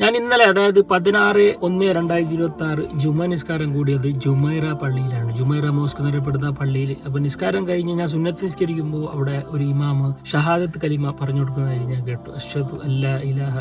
ഞാൻ ഇന്നലെ അതായത് പതിനാറ് ഒന്ന് രണ്ടായിരത്തി ഇരുപത്തി ആറ് ജുമ നിസ്കാരം കൂടിയത് ജുമൈറ പള്ളിയിലാണ്. ജുമൈറ മോസ്ക് എന്നറിയപ്പെടുന്ന പള്ളിയിൽ. അപ്പൊ നിസ്കാരം കഴിഞ്ഞ് ഞാൻ സുന്നത്ത് നിസ്കരിക്കുമ്പോൾ അവിടെ ഒരു ഇമാമ് ഷഹാദത്ത് കലിമ പറഞ്ഞു കൊടുക്കുന്നതായി ഞാൻ കേട്ടു. അഷ്ഹദു അല്ലാ ഇലാഹ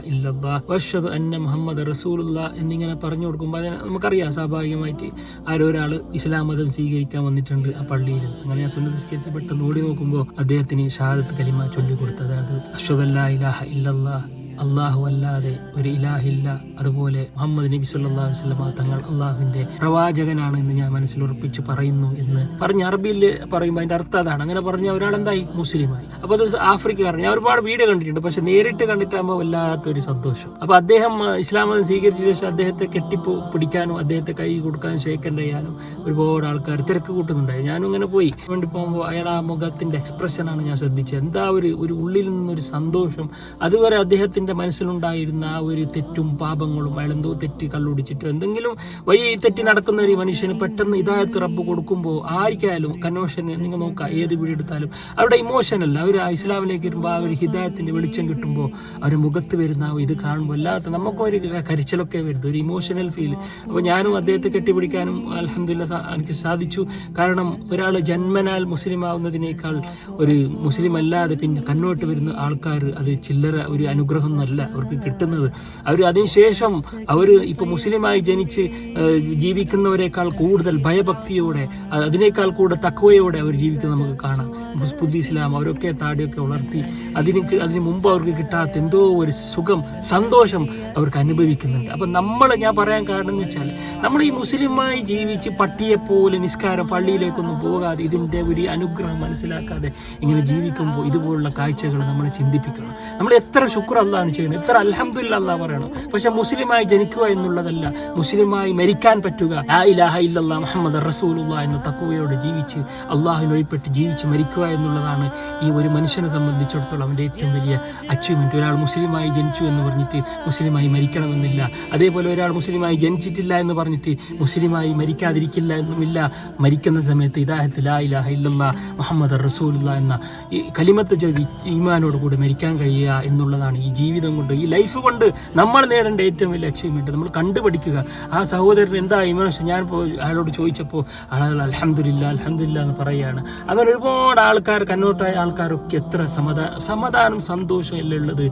അന്ന മുഹമ്മദ് റസൂലുള്ള എന്നിങ്ങനെ പറഞ്ഞു കൊടുക്കുമ്പോൾ അതിന് നമുക്കറിയാം സ്വാഭാവികമായിട്ട് ആരോ ഒരാൾ ഇസ്ലാം മതം സ്വീകരിക്കാൻ വന്നിട്ടുണ്ട് ആ പള്ളിയിൽ. അങ്ങനെ ഞാൻ സുന്നത്ത് നിസ്കരിച്ച് പെട്ടെന്ന് ഓടി നോക്കുമ്പോൾ അദ്ദേഹത്തിന് ഷഹാദത്ത് കലിമ ചൊല്ലിക്കൊടുത്തത്. അതായത് അഷ്ഹദു അല്ലാ ഇലാഹ ഇല്ലല്ലാ അള്ളാഹു അല്ലാതെ ഒരു ഇലാഹില്ല. അതുപോലെ മുഹമ്മദ് നബി സല്ലല്ലാഹു അലൈഹി വസല്ലമ തങ്ങൾ അള്ളാഹുവിന്റെ പ്രവാചകനാണ് എന്ന് ഞാൻ മനസ്സിൽ ഉറപ്പിച്ച് പറയുന്നു എന്ന് പറഞ്ഞ അറബിയിൽ പറയുമ്പോൾ അതിന്റെ അർത്ഥം അതാണ്. അങ്ങനെ പറഞ്ഞ ഒരാൾ എന്തായി മുസ്ലിമായി. അപ്പൊ അത് ആഫ്രിക്കക്കാരൻ ഞാൻ ഒരുപാട് വീഡിയോ കണ്ടിട്ടുണ്ട്. പക്ഷെ നേരിട്ട് കണ്ടിട്ടാകുമ്പോൾ വല്ലാത്തൊരു സന്തോഷം. അപ്പൊ അദ്ദേഹം ഇസ്ലാം മതം സ്വീകരിച്ച ശേഷം അദ്ദേഹത്തെ കെട്ടിപ്പോ പിടിക്കാനും അദ്ദേഹത്തെ കൈ കൊടുക്കാനും ഷേക്കന്റെ ചെയ്യാനും ഒരുപാട് ആൾക്കാർ തിരക്ക് കൂട്ടുന്നുണ്ടായി. ഞാനും ഇങ്ങനെ പോയി. വേണ്ടി പോകുമ്പോൾ അയാൾ ആ മുഖത്തിന്റെ എക്സ്പ്രഷനാണ് ഞാൻ ശ്രദ്ധിച്ചത്. എന്താ ഒരു ഒരു ഉള്ളിൽ നിന്നൊരു സന്തോഷം. അതുവരെ അദ്ദേഹത്തിന്റെ മനസ്സിലുണ്ടായിരുന്ന ആ ഒരു തെറ്റും പാപങ്ങളും അയാൾ എന്തോ തെറ്റ് കള്ളുടിച്ചിട്ട് എന്തെങ്കിലും വഴി തെറ്റി നടക്കുന്ന ഒരു മനുഷ്യന് പെട്ടെന്ന് ഇതായത്ത് റബ്ബ് കൊടുക്കുമ്പോൾ ആർക്കായാലും കന്വേഷന് നിങ്ങൾ നോക്കുക ഏത് വീട് എടുത്താലും. അവരുടെ ഇമോഷനല്ല അവർ ഇസ്ലാമിലേക്ക് വരുമ്പോൾ ആ ഒരു ഹിദായത്തിന്റെ വെളിച്ചം കിട്ടുമ്പോൾ അവരുടെ മുഖത്ത് വരുന്ന ഇത് കാണുമ്പോൾ അല്ലാത്ത നമുക്കൊരു കരിച്ചലൊക്കെ വരുന്നത് ഒരു ഇമോഷണൽ ഫീൽ അപ്പോൾ ഞാനും അദ്ദേഹത്തെ കെട്ടിപ്പിടിക്കാനും അലഹമില്ല എനിക്ക് സാധിച്ചു. കാരണം ഒരാൾ ജന്മനാൽ മുസ്ലിം ആവുന്നതിനേക്കാൾ ഒരു മുസ്ലിം അല്ലാതെ പിന്നെ കണ്ണോട്ട് വരുന്ന ആൾക്കാർ അത് ചില്ലറ ഒരു അനുഗ്രഹം എന്നല്ല അവർക്ക് കിട്ടുന്നത്. അവർ അതിനുശേഷം അവർ ഇപ്പൊ മുസ്ലിമായി ജനിച്ച് ജീവിക്കുന്നവരെക്കാൾ കൂടുതൽ ഭയഭക്തിയോടെ അതിനേക്കാൾ കൂടുതൽ തക്കവയോടെ അവർ ജീവിക്കുന്നത് നമുക്ക് കാണാം. പുതി ഇസ്ലാം അവരൊക്കെ താടിയൊക്കെ വളർത്തി അതിന് അതിനു മുമ്പ് അവർക്ക് കിട്ടാത്ത എന്തോ ഒരു സുഖം സന്തോഷം അവർക്ക് അനുഭവിക്കുന്നുണ്ട്. അപ്പൊ നമ്മൾ ഞാൻ പറയാൻ കാരണം എന്ന് വെച്ചാൽ നമ്മൾ ഈ മുസ്ലിമായി ജീവിച്ച് പട്ടിയെപ്പോലെ നിസ്കാരം പള്ളിയിലേക്കൊന്നും പോകാതെ ഇതിന്റെ ഒരു അനുഗ്രഹം മനസ്സിലാക്കാതെ ഇങ്ങനെ ജീവിക്കുമ്പോൾ ഇതുപോലുള്ള കാഴ്ചകൾ നമ്മളെ ചിന്തിപ്പിക്കണം. നമ്മൾ എത്ര ശുക്ർ അള്ളാണ് ചെയ്യുന്നത് ഇത്ര അലഹമില്ല അല്ല പറയണം പക്ഷെ മുസ്ലിമായി ജനിക്കുക എന്നുള്ളതല്ല മുസ്ലിമായി മരിക്കാൻ പറ്റുക. ആ ഇലാഹ ഇല്ലല്ലാ മുഹമ്മദ് റസൂലുള്ള എന്ന തക്കുവയോടെ ജീവിച്ച് അള്ളാഹുവിന് വഴിപ്പെട്ട് ജീവിച്ച് മരിക്കുക എന്നുള്ളതാണ് ഈ ഒരു മനുഷ്യനെ സംബന്ധിച്ചിടത്തോളം അവന്റെ ഏറ്റവും വലിയ അച്ചീവ്മെന്റ് ഒരാൾ മുസ്ലിമായി ജനിച്ചു എന്ന് പറഞ്ഞിട്ട് മുസ്ലിമായി മരിക്കണമെന്നില്ല. അതേപോലെ ഒരാൾ മുസ്ലിമായി ജനിച്ചിട്ടില്ല എന്ന് പറഞ്ഞിട്ട് മുസ്ലിമായി മരിക്കാതിരിക്കില്ല എന്നുമില്ല. മരിക്കുന്ന സമയത്ത് ഇതാഹത്ത് ലാ ഇലാഹ ഇല്ലല്ലാ മുഹമ്മദ് റസൂലുള്ള എന്ന ഈ കലിമത്ത് ചൊല്ലി ഈമാനോട് കൂടി മരിക്കാൻ കഴിയുക എന്നുള്ളതാണ് ഈ ജീവിതം കൊണ്ട് ഈ ലൈഫ് കൊണ്ട് നമ്മൾ നേടേണ്ട ഏറ്റവും വലിയ അച്ചീവ്മെന്റ് നമ്മൾ കണ്ടുപഠിക്കുക. ആ സഹോദരൻ എന്താ? ഇമോഷൻ ഞാൻ അയാളോട് ചോദിച്ചപ്പോൾ ആളുകൾ അലഹമില്ല അലഹമില്ല എന്ന് പറയുകയാണ്. അങ്ങനെ ഒരുപാട് ആൾക്കാർ കന്നോട്ടായ ആൾക്കാരൊക്കെ എത്ര സമാധാനം സമാധാനം സന്തോഷം എല്ലാം ഉള്ളത്?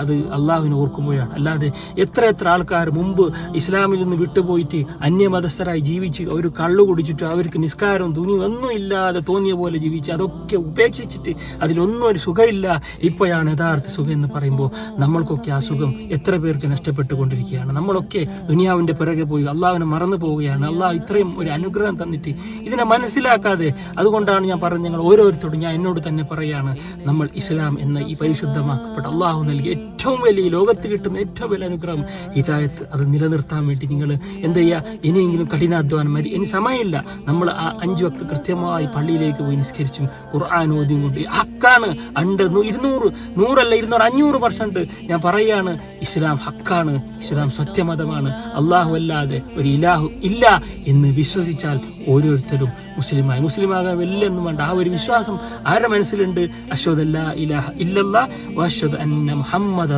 അത് അള്ളാഹുവിനെ ഓർക്കുമ്പോഴാണ്. അല്ലാതെ എത്ര എത്ര ആൾക്കാർ മുമ്പ് ഇസ്ലാമിൽ നിന്ന് വിട്ടുപോയിട്ട് അന്യമതസ്ഥരായി ജീവിച്ച് അവർ കള്ളു കുടിച്ചിട്ട് അവർക്ക് നിസ്കാരം തുണിയും ഒന്നും ഇല്ലാതെ തോന്നിയ പോലെ ജീവിച്ച് അതൊക്കെ ഉപേക്ഷിച്ചിട്ട് അതിലൊന്നും ഒരു സുഖമില്ല. ഇപ്പോഴാണ് യഥാർത്ഥ സുഖം എന്ന് പറയുമ്പോൾ നമ്മൾക്കൊക്കെ ആ സുഖം എത്ര പേർക്ക് നഷ്ടപ്പെട്ടുകൊണ്ടിരിക്കുകയാണ്. നമ്മളൊക്കെ ദുനിയാവിന്റെ പിറകെ പോയി അള്ളാഹുവിനെ മറന്നു പോവുകയാണ്. അള്ളാഹ് ഇത്രയും ഒരു അനുഗ്രഹം തന്നിട്ട് ഇതിനെ മനസ്സിലാക്കാതെ അതുകൊണ്ടാണ് ഞാൻ പറഞ്ഞത് ഞങ്ങൾ ഓരോരുത്തരോടും ഞാൻ എന്നോട് തന്നെ പറയാണ് നമ്മൾ ഇസ്ലാം എന്ന ഈ പരിശുദ്ധമാക്കപ്പെട്ട അള്ളാഹു നൽകിയ ഏറ്റവും വലിയ ലോകത്ത് കിട്ടുന്ന ഏറ്റവും വലിയ അനുഗ്രഹം ഹിദായത്ത് അത് നിലനിർത്താൻ വേണ്ടി നിങ്ങൾ എന്ത് ചെയ്യുക? ഇനിയെങ്കിലും കഠിനാധ്വാനം മതി ഇനി സമയമില്ല. നമ്മൾ ആ അഞ്ച് വക്ത് കൃത്യമായി പള്ളിയിലേക്ക് പോയി നിസ്കരിച്ചും ഖുർആൻ ഓതിയും കൊണ്ട് ഹക്കാണ് അണ്ട് ഇരുന്നൂറ് നൂറല്ല ഇരുന്നൂറ് അഞ്ഞൂറ് പെർസെന്റ് ഞാൻ പറയുകയാണ് ഇസ്ലാം ഹക്കാണ് ഇസ്ലാം സത്യമതമാണ്. അള്ളാഹു അല്ലാതെ ഒരു ഇലാഹു ഇല്ല എന്ന് വിശ്വസിച്ചാൽ ഓരോരുത്തരും മുസ്ലിമായി. മുസ്ലിമാകാൻ വലിയൊന്നും വേണ്ട. ആ ഒരു വിശ്വാസം ആരുടെ മനസ്സിലുണ്ട്? അശ്വദല്ല ഇലാഹ അന്ന മുഹമ്മദ്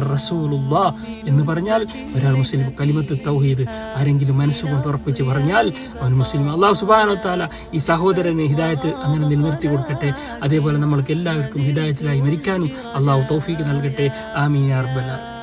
എന്ന് പറഞ്ഞാൽ ഒരാൾ മുസ്ലിം കലിമത്ത് തൗഹീദ് ആരെങ്കിലും മനസ്സുകൊണ്ട് ഉറപ്പിച്ച് പറഞ്ഞാൽ അവൻ മുസ്ലിം. അള്ളാഹു സുബാനോ താല ഈ സഹോദരന് ഹിദായത്ത് അങ്ങനെ നിലനിർത്തി കൊടുക്കട്ടെ. അതേപോലെ നമ്മൾക്ക് എല്ലാവർക്കും ഹിദായത്തിലായി മരിക്കാനും അള്ളാഹു തൗഫീക്ക് നൽകട്ടെ. ആമീൻ ആലമീൻ.